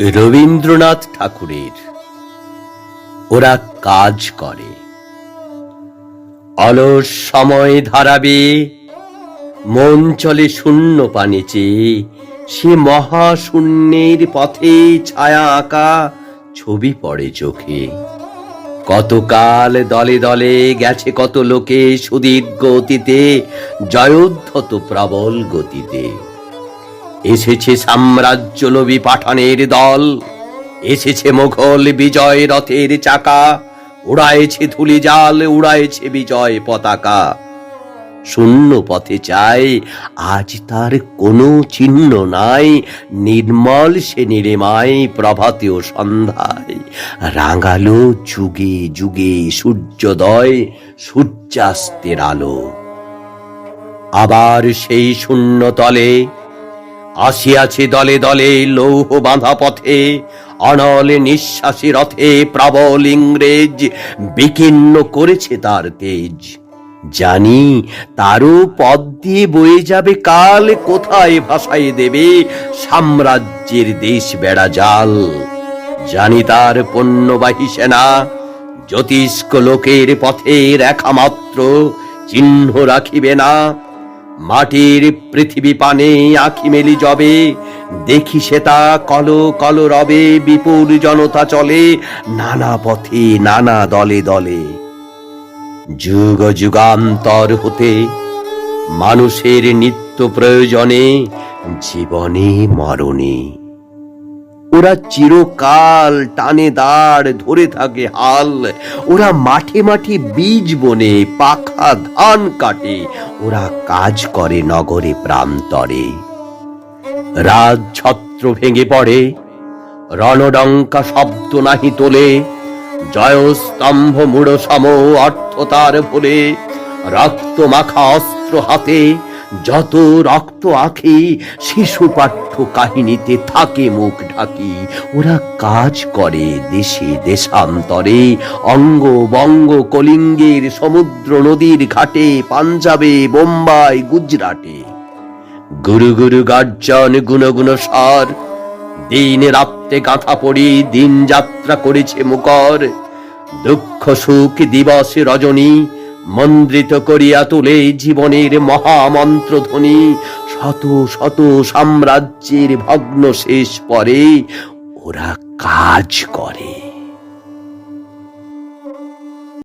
রবীন্দ্রনাথ ঠাকুরের। ওরা কাজ করে। অলস সময় ধারাবে, মন চলে শূন্য পানে চেয়ে, সে মহাশূন্যের পথে ছায়া আঁকা ছবি পড়ে চোখে। কতকাল দলে দলে গেছে কত লোকে সুদীর্ঘ অতীতে, জয়োদ্ধত প্রবল গতিতে। এসেছে সাম্রাজ্য নবী পাঠানের দল। এসেছে মোঘল বিজয় রথের চাকা। উড়াইছে ধুলি জাল উড়াইছে বিজয় পতাকা। শূন্য পথে চাই, আজ তার কোনো চিহ্ন নাই। নির্মল সে নিরেমায় প্রভাতে ও সন্ধ্যায়। রাঙালো যুগে যুগে সূর্যোদয়, সূর্যাস্তের আলো। আবার সেই শূন্য তলে আসিয়াছে দলে দলে লৌহ বাঁধা পথে অনল নিঃশ্বাসী রথে প্রবল ইংরেজ বিকীর্ণ করেছে তার তেজ। জানি তারও পদ দিয়ে বয়ে যাবে কাল, কোথায় ভাসাই দেবে সাম্রাজ্যের দেশ বেড়া জাল। জানি তার পণ্যবাহী সেনা, জ্যোতিষ্ক লোকের পথে রেখা মাত্র, চিহ্ন রাখিবে না মাটির পৃথিবী পানে আখি মেলি জবে, দেখি সেতা কল কল রবে, বিপুল জনতা চলে নানা পথে, নানা দলে দলে। যুগ যুগান্তর হতে মানুষের নিত্য প্রয়োজনে, জীবনে মরণে। ওরা চিরকাল টানে দাঁড় ধরে থাকে হাল। ওরা মাঠে মাঠে বীজ বনে, পাখা ধান কাটে। ওরা কাজ করে নগরে প্রান্তরে। রাজ ছত্র ভেঙে পড়ে। রণডঙ্কা শব্দ নাহি তোলে। জয়স্তম্ভ মূঢ় সম অর্থ তার ভুলে। রক্ত মাখা অস্ত্র হাতে। যত রক্ত আখি, শিশু পাঠ্য কাহিনীতে থাকে মুখ ঢাকি, ওরা কাজ করে দেশে দেশান্তরে। অঙ্গ বঙ্গ কলিঙ্গের সমুদ্র নদীর ঘাটে, পাঞ্জাবে, বোম্বাই, গুজরাটে। গুরু গুরু গার্জন গুণ গুণ স্বর দিন রাত্রে গাঁথা পড়ি, দিন যাত্রা করেছে মুকর দুঃখ সুখ দিবস রজনী মন্দ্রিত করিয়া তোলে জীবনের মহামন্ত্রধ্বনি। শত শত সাম্রাজ্যের ভগ্ন শেষ পরে ওরা কাজ করে।